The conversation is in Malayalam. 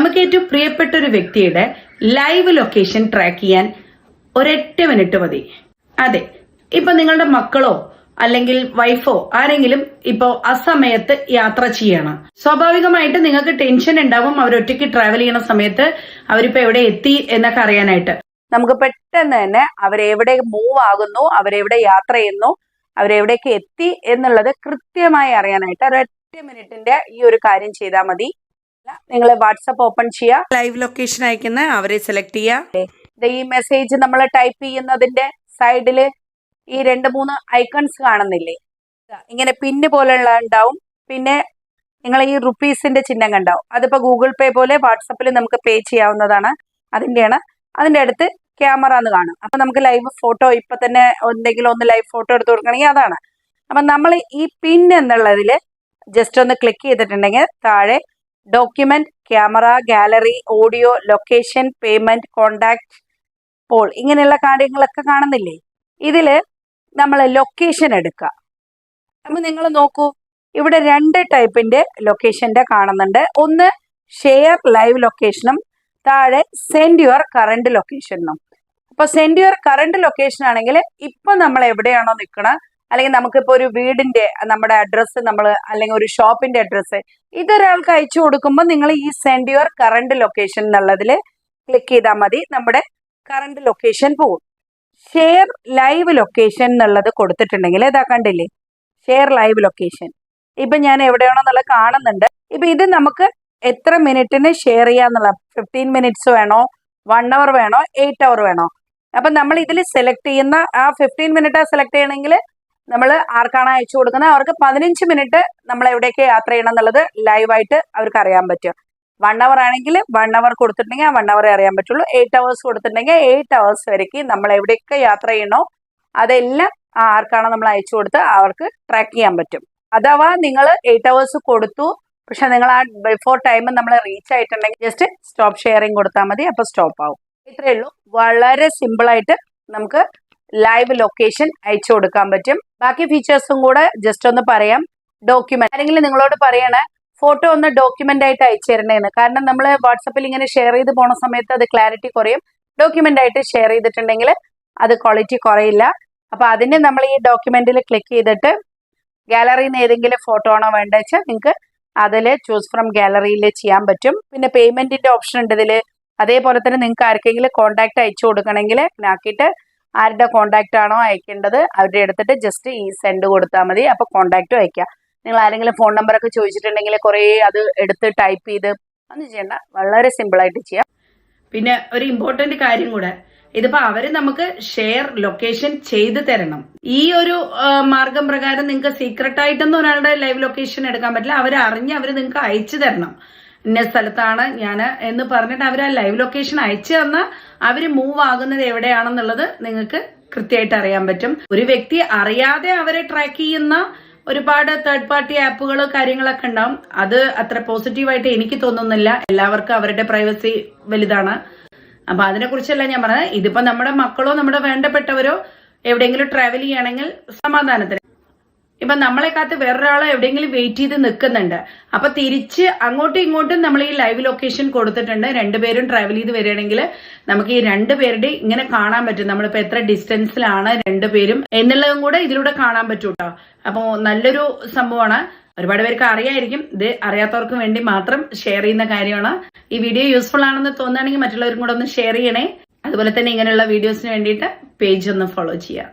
നമുക്ക് ഏറ്റവും പ്രിയപ്പെട്ട ഒരു വ്യക്തിയുടെ ലൈവ് ലൊക്കേഷൻ ട്രാക്ക് ചെയ്യാൻ ഒരൊറ്റ മിനിറ്റ് മതി. അതെ ഇപ്പൊ നിങ്ങളുടെ മക്കളോ അല്ലെങ്കിൽ വൈഫോ ആരെങ്കിലും ഇപ്പോ അസമയത്ത് യാത്ര ചെയ്യണം. സ്വാഭാവികമായിട്ട് നിങ്ങൾക്ക് ടെൻഷൻ ഉണ്ടാവും അവരൊറ്റയ്ക്ക് ട്രാവൽ ചെയ്യണ സമയത്ത് അവരിപ്പോ എവിടെ എത്തി എന്നൊക്കെ അറിയാനായിട്ട്. നമുക്ക് പെട്ടെന്ന് തന്നെ അവരെവിടെ മൂവ് ആകുന്നു അവരെവിടെ യാത്ര ചെയ്യുന്നു അവരെവിടേക്ക് എത്തി എന്നുള്ളത് കൃത്യമായി അറിയാനായിട്ട് ഒരൊറ്റ മിനിറ്റിന്റെ ഈ ഒരു കാര്യം ചെയ്താൽ മതി. നിങ്ങൾ വാട്സപ്പ് ഓപ്പൺ ചെയ്യുക ലൈവ് ലൊക്കേഷൻ അയക്കുന്ന അവരെ സെലക്ട് ചെയ്യുക ഈ മെസ്സേജ് നമ്മൾ ടൈപ്പ് ചെയ്യുന്നതിന്റെ സൈഡിൽ ഈ രണ്ട് മൂന്ന് ഐക്കൺസ് കാണുന്നില്ലേ? ഇങ്ങനെ പിന്ന് പോലെയുള്ള ഉണ്ടാവും. പിന്നെ നിങ്ങൾ ഈ റുപ്പീസിന്റെ ചിഹ്നം കണ്ടാവും അതിപ്പോ ഗൂഗിൾ പേ പോലെ വാട്സപ്പിൽ നമുക്ക് പേ ചെയ്യാവുന്നതാണ്. അതിന്റെയാണ്. അതിന്റെ അടുത്ത് ക്യാമറ എന്ന് കാണും. അപ്പൊ നമുക്ക് ലൈവ് ഫോട്ടോ ഇപ്പൊ തന്നെ എന്തെങ്കിലും ഒന്ന് ലൈവ് ഫോട്ടോ എടുത്ത് കൊടുക്കണമെങ്കിൽ അതാണ്. അപ്പൊ നമ്മൾ ഈ പിൻ എന്നുള്ളതിൽ ജസ്റ്റ് ഒന്ന് ക്ലിക്ക് ചെയ്തിട്ടുണ്ടെങ്കിൽ താഴെ document camera gallery audio location payment contact poll ഇങ്ങനെയുള്ള കാര്യങ്ങളൊക്കെ കാണുന്നില്ലേ? ഇതിൽ നമ്മൾ ലൊക്കേഷൻ എടുക്കുക അപ്പൊ നിങ്ങൾ നോക്കൂ ഇവിടെ രണ്ട് ടൈപ്പിന്റെ ലൊക്കേഷന്റെ കാണുന്നുണ്ട്. ഒന്ന് ഷെയർ ലൈവ് ലൊക്കേഷനും താഴെ സെൻഡ് യുവർ കറണ്ട് ലൊക്കേഷനും. അപ്പൊ സെൻഡ് യുവർ കറണ്ട് ലൊക്കേഷൻ ആണെങ്കിൽ ഇപ്പൊ നമ്മൾ എവിടെയാണോ നിൽക്കണത് അല്ലെങ്കിൽ നമുക്കിപ്പോ ഒരു വീടിന്റെ നമ്മുടെ അഡ്രസ്സ് നമ്മൾ അല്ലെങ്കിൽ ഒരു ഷോപ്പിന്റെ അഡ്രസ്സ് ഇതൊരാൾക്ക് അയച്ചു കൊടുക്കുമ്പോൾ നിങ്ങൾ ഈ സെൻഡ് യുവർ കറണ്ട് ലൊക്കേഷൻ എന്നുള്ളതിൽ ക്ലിക്ക് ചെയ്താൽ മതി. നമ്മുടെ കറണ്ട് ലൊക്കേഷൻ പോകും. ഷെയർ ലൈവ് ലൊക്കേഷൻ എന്നുള്ളത് കൊടുത്തിട്ടുണ്ടെങ്കിൽ ഇതാ കണ്ടില്ലേ? ഷെയർ ലൈവ് ലൊക്കേഷൻ ഇപ്പൊ ഞാൻ എവിടെയാണോ എന്നുള്ളത് കാണുന്നുണ്ട്. ഇപ്പൊ ഇത് നമുക്ക് എത്ര മിനിറ്റിന് ഷെയർ ചെയ്യാന്നുള്ള ഫിഫ്റ്റീൻ മിനിറ്റ്സ് വേണോ? വൺ അവർ വേണോ? എയ്റ്റ് അവർ വേണോ? അപ്പൊ നമ്മൾ ഇതിൽ സെലക്ട് ചെയ്യുന്ന ആ ഫിഫ്റ്റീൻ മിനിറ്റ് സെലക്ട് ചെയ്യണമെങ്കിൽ നമ്മൾ ആർക്കാണ് അയച്ചു കൊടുക്കുന്നത് അവർക്ക് പതിനഞ്ച് മിനിറ്റ് നമ്മൾ എവിടേക്ക് യാത്ര ചെയ്യണം എന്നുള്ളത് ലൈവായിട്ട് അവർക്ക് അറിയാൻ പറ്റും. വൺ അവർ ആണെങ്കിൽ വൺ അവർ കൊടുത്തിട്ടുണ്ടെങ്കിൽ ആ വൺ അവർ അറിയാൻ പറ്റുള്ളൂ. എയ്റ്റ് അവേഴ്സ് കൊടുത്തിട്ടുണ്ടെങ്കിൽ എയ്റ്റ് അവേഴ്സ് വരയ്ക്ക് നമ്മൾ എവിടെയൊക്കെ യാത്ര ചെയ്യണോ അതെല്ലാം ആർക്കാണോ നമ്മൾ അയച്ചു കൊടുത്ത് അവർക്ക് ട്രാക്ക് ചെയ്യാൻ പറ്റും. അഥവാ നിങ്ങൾ എയ്റ്റ് അവേഴ്സ് കൊടുത്തു പക്ഷെ നിങ്ങൾ ആ ബിഫോർ ടൈം നമ്മൾ റീച്ച് ആയിട്ടുണ്ടെങ്കിൽ ജസ്റ്റ് സ്റ്റോപ്പ് ഷെയറിങ് കൊടുത്താൽ മതി അപ്പൊ സ്റ്റോപ്പ് ആവും. ഇത്രയേ ഉള്ളൂ. വളരെ സിമ്പിൾ ആയിട്ട് നമുക്ക് ലൈവ് ലൊക്കേഷൻ അയച്ചു കൊടുക്കാൻ പറ്റും. ബാക്കി ഫീച്ചേഴ്സും കൂടെ ജസ്റ്റ് ഒന്ന് പറയാം. ഡോക്യുമെന്റ് അല്ലെങ്കിൽ നിങ്ങളോട് പറയണേ ഫോട്ടോ ഒന്ന് ഡോക്യുമെന്റ് ആയിട്ട് അയച്ചു തരണേന്ന്. കാരണം നമ്മൾ വാട്സപ്പിൽ ഇങ്ങനെ ഷെയർ ചെയ്ത് പോണ സമയത്ത് അത് ക്ലാരിറ്റി കുറയും. ഡോക്യുമെന്റ് ആയിട്ട് ഷെയർ ചെയ്തിട്ടുണ്ടെങ്കിൽ അത് ക്വാളിറ്റി കുറയില്ല. അപ്പൊ അതിന് നമ്മൾ ഈ ഡോക്യുമെന്റിൽ ക്ലിക്ക് ചെയ്തിട്ട് ഗാലറിയിൽ നിന്ന് ഏതെങ്കിലും ഫോട്ടോ ആണോ വേണ്ടത് വെച്ചാൽ നിങ്ങൾക്ക് അതിൽ ചൂസ് ഫ്രം ഗാലറിയിൽ ചെയ്യാൻ പറ്റും. പിന്നെ പേയ്മെന്റിന്റെ ഓപ്ഷൻ ഉണ്ട് ഇതിൽ അതേപോലെ തന്നെ നിങ്ങൾക്ക് ആർക്കെങ്കിലും കോൺടാക്ട് അയച്ചു കൊടുക്കണമെങ്കിൽ ആക്കിയിട്ട് ആരുടെ കോൺടാക്റ്റ് ആണോ അയക്കേണ്ടത് അവരുടെ എടുത്തിട്ട് ജസ്റ്റ് ഈ സെൻഡ് കൊടുത്താൽ മതി. അപ്പൊ കോൺടാക്റ്റും അയക്കുക നിങ്ങൾ ആരെങ്കിലും ഫോൺ നമ്പർ ഒക്കെ ചോദിച്ചിട്ടുണ്ടെങ്കിൽ കുറേ അത് എടുത്ത് ടൈപ്പ് ചെയ്ത് ഒന്നും ചെയ്യണ്ട. വളരെ സിമ്പിൾ ആയിട്ട് ചെയ്യാം. പിന്നെ ഒരു ഇമ്പോർട്ടന്റ് കാര്യം കൂടെ. ഇതിപ്പോ അവർ നമുക്ക് ഷെയർ ലൊക്കേഷൻ ചെയ്തു തരണം. ഈ ഒരു മാർഗം പ്രകാരം നിങ്ങൾക്ക് സീക്രട്ട് ആയിട്ടൊന്നും ഒരാളുടെ ലൈവ് ലൊക്കേഷൻ എടുക്കാൻ പറ്റില്ല. അവർ അറിഞ്ഞ് അവർ നിങ്ങൾക്ക് അയച്ചു തരണം. ഇന്ന സ്ഥലത്താണ് ഞാൻ എന്ന് പറഞ്ഞിട്ട് അവർ ആ ലൈവ് ലൊക്കേഷൻ അയച്ചു തന്നാൽ അവർ മൂവ് ആകുന്നത് എവിടെയാണെന്നുള്ളത് നിങ്ങൾക്ക് കൃത്യമായിട്ട് അറിയാൻ പറ്റും. ഒരു വ്യക്തി അറിയാതെ അവരെ ട്രാക്ക് ചെയ്യുന്ന ഒരുപാട് തേർഡ് പാർട്ടി ആപ്പുകൾ കാര്യങ്ങളൊക്കെ ഉണ്ടാവും. അത് അത്ര പോസിറ്റീവായിട്ട് എനിക്ക് തോന്നുന്നില്ല. എല്ലാവർക്കും അവരുടെ പ്രൈവസി വലുതാണ്. അപ്പൊ അതിനെ കുറിച്ചല്ല ഞാൻ പറഞ്ഞത്. ഇതിപ്പോ നമ്മുടെ മക്കളോ നമ്മുടെ വേണ്ടപ്പെട്ടവരോ എവിടെയെങ്കിലും ട്രാവൽ ചെയ്യണമെങ്കിൽ സമാധാനത്തിന് ഇപ്പൊ നമ്മളെ കാത്ത് വേറൊരാളെ എവിടെയെങ്കിലും വെയിറ്റ് ചെയ്ത് നിൽക്കുന്നുണ്ട് അപ്പൊ തിരിച്ച് അങ്ങോട്ടും ഇങ്ങോട്ടും നമ്മൾ ഈ ലൈവ് ലൊക്കേഷൻ കൊടുത്തിട്ടുണ്ട് രണ്ടുപേരും ട്രാവൽ ചെയ്ത് വരികയാണെങ്കിൽ നമുക്ക് ഈ രണ്ടുപേരുടെ ഇങ്ങനെ കാണാൻ പറ്റും. നമ്മളിപ്പോ എത്ര ഡിസ്റ്റൻസിലാണ് രണ്ടുപേരും എന്നുള്ളതും കൂടെ ഇതിലൂടെ കാണാൻ പറ്റും കേട്ടോ അപ്പോ നല്ലൊരു സംഭവമാണ്. ഒരുപാട് പേർക്ക് അറിയായിരിക്കും. ഇത് അറിയാത്തവർക്ക് വേണ്ടി മാത്രം ഷെയർ ചെയ്യുന്ന കാര്യമാണ്. ഈ വീഡിയോ യൂസ്ഫുൾ ആണെന്ന് തോന്നുകയാണെങ്കിൽ മറ്റുള്ളവരും കൂടെ ഒന്ന് ഷെയർ ചെയ്യണേ. അതുപോലെ തന്നെ ഇങ്ങനെയുള്ള വീഡിയോസിന് വേണ്ടിയിട്ട് പേജ് ഒന്ന് ഫോളോ ചെയ്യാം